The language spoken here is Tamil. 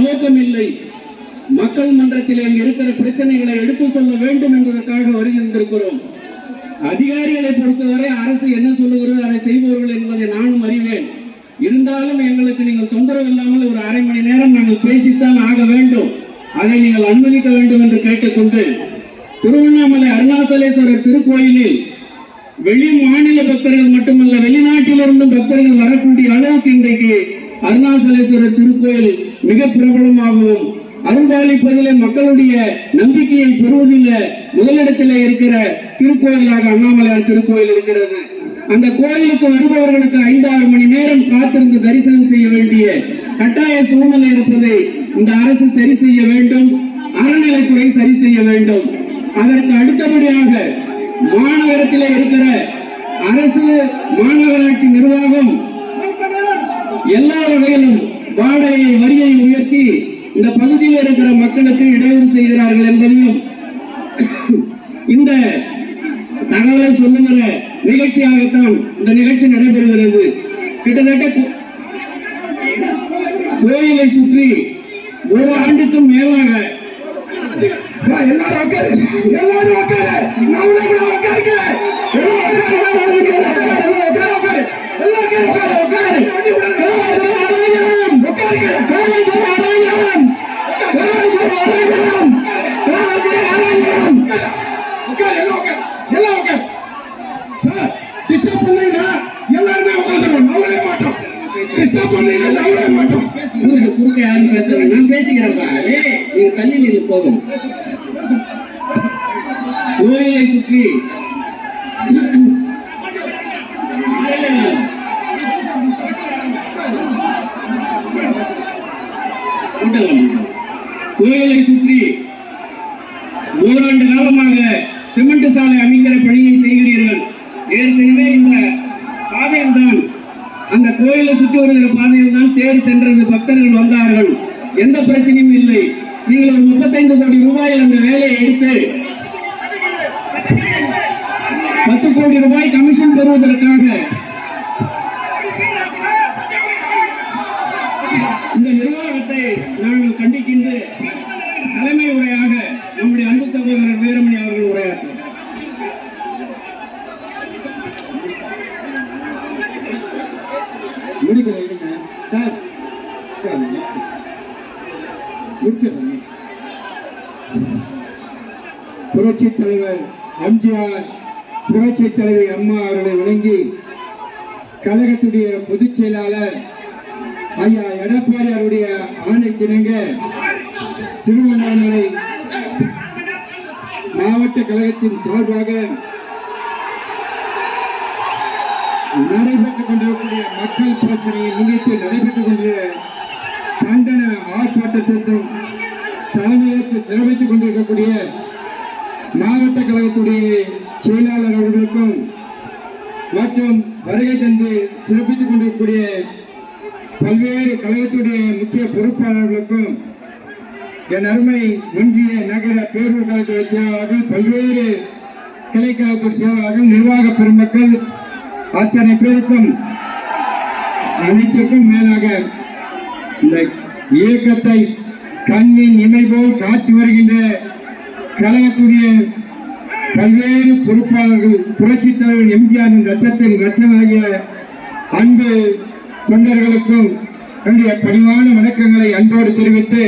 நோக்கம் இல்லை மக்கள் மன்றத்தில் இங்கு இருக்கிற பிரச்சனைகளை எடுத்து சொல்ல வேண்டும் என்பதற்காக வருகின்றிருக்கிறோம். அதிகாரிகளை பொறுத்தவரை அரசு என்ன சொல்லுகிறது அதை செய்பவர்கள் என்பதை நானும் அறிவேன். இருந்தாலும் எங்களுக்கு நீங்கள் தொந்தரவு இல்லாமல் ஒரு அரை மணி நேரம் நாங்கள் பேசித்தான் ஆக வேண்டும். அதை நீங்கள் அனுமதிக்க வேண்டும் என்று கேட்டுக்கொண்டு திருவண்ணாமலை அருணாசலேஸ்வரர் திருக்கோயிலில் வெளி மாநில பக்தர்கள் மட்டுமல்ல வெளிநாட்டிலிருந்தும் பக்தர்கள் வரக்கூடிய அளவுக்கு இன்றைக்கு அருணாசலேஸ்வரர் திருக்கோயில் மிக பிரபலமாகவும் அருள்பாலிப்பதிலே மக்களுடைய நம்பிக்கையை பெறுவதில் முதலிடத்திலே இருக்கிற திருக்கோயிலாக அண்ணாமலையார் திருக்கோயில் இருக்கிறது. அந்த கோயிலுக்கு வருபவர்களுக்கு ஐந்தாறு மணி நேரம் காத்திருந்து தரிசனம் செய்ய வேண்டிய கட்டாய சூழ்நிலை இருப்பதை இந்த அரசு சரி செய்ய வேண்டும் அறநிலைத்துறை சரி செய்ய வேண்டும். அதற்கு அடுத்தபடியாக மாநகரத்திலே இருக்கிற அரசு மாநகராட்சி நிர்வாகம் எல்லா வகையிலும் வாடகை வரியை உயர்த்தி இந்த பகுதியில் இருக்கிற மக்களுக்கு இடையூறு செய்கிறார்கள் என்பதையும் இந்த தகவலை சொல்லுகிற நிகழ்ச்சியாகத்தான் இந்த நிகழ்ச்சி நடைபெறுகிறது. கிட்டத்தட்ட கோயிலை சுற்றி ஒரு ஆண்டுக்கும் மேலாக எல்லாரும் எல்லாரும் disturb பண்ணீங்கன்னா எல்லாருமே உட்காந்துருவோம். நவரவே மாட்டோம். டிஸ்டர்ப் பண்ணீங்கன்னா நவரவே மாட்டோம். உங்களுக்கு குறுக்க யாரும் பேசுறேன் நான் பேசிக்கிறேன்ப்பா ஏய் நீங்க தள்ளி நீங்க போகும் கோயிலை சுற்றி. கோயிலை சுற்றி. ஓராண்டு காலமாக சிமெண்ட் சாலை அமைக்கிற பணியை செய்ய ஏற்கனவே இந்த பாதையில் தான் அந்த கோயிலை சுற்றி வருகிற பாதையில் தான் தேர் சென்றது பக்தர்கள் வந்தார்கள். எந்த பிரச்சனையும் இல்லை. நீங்கள் ஒரு முப்பத்தைந்து கோடி ரூபாயில் அந்த வேலையை எடுத்து பத்து கோடி ரூபாய் கமிஷன் பெறுவதற்காக இந்த நிர்வாகத்தை நாங்கள் கண்டிக்கின்ற தலைமை உரையாக நம்முடைய அன்பு சகோதரர் முடிக்கிறேன் இருங்க. சார் சார் முடிச்சிடுறேன் புரட்சி தலைவர் எம்ஜிஆர் புரட்சி தலைவி அம்மா அவர்களை வணங்கி கழகத்துடைய பொதுச் செயலாளர் ஐயா எடப்பாடி அவருடைய ஆணைக்கிணங்க திருவண்ணாமலை மாவட்ட கழகத்தின் சார்பாக நடைபெற்றுக் கொண்டிருக்கக்கூடிய மக்கள் பிரச்சனையை முன்னிட்டு நடைபெற்றுக் கொண்டிருக்கிற கண்டன ஆர்ப்பாட்டத்திற்கும் தலைமையேற்று சிறப்பித்துக் கொண்டிருக்கக்கூடிய மாவட்ட கழகத்துடைய செயலாளர் அவர்களுக்கும் மற்றும் வருகை தந்து சிறப்பித்துக் கொண்டிருக்கக்கூடிய பல்வேறு கழகத்துடைய முக்கிய பொறுப்பாளர்களுக்கும் என் அருமை ஒன்றிய நகர பேரூர் கழகத்துடைய செயலாளர்கள் பல்வேறு கிளை செயலாளர்கள் நிர்வாக பெருமக்கள் அத்தனை பேருக்கும் அனைத்திற்கும் மேலாக இந்த இயக்கத்தை கண்ணின் இமை போல் காத்து வருகின்ற கலாக்குரிய பல்வேறு பொறுப்பாளர்கள் புரட்சி தலைவர் எம்ஜிஆரின் ரத்தத்தின் ரத்தமாகிய அன்பு தொண்டர்களுக்கும் என்னுடைய பணிவான வணக்கங்களை அன்போடு தெரிவித்து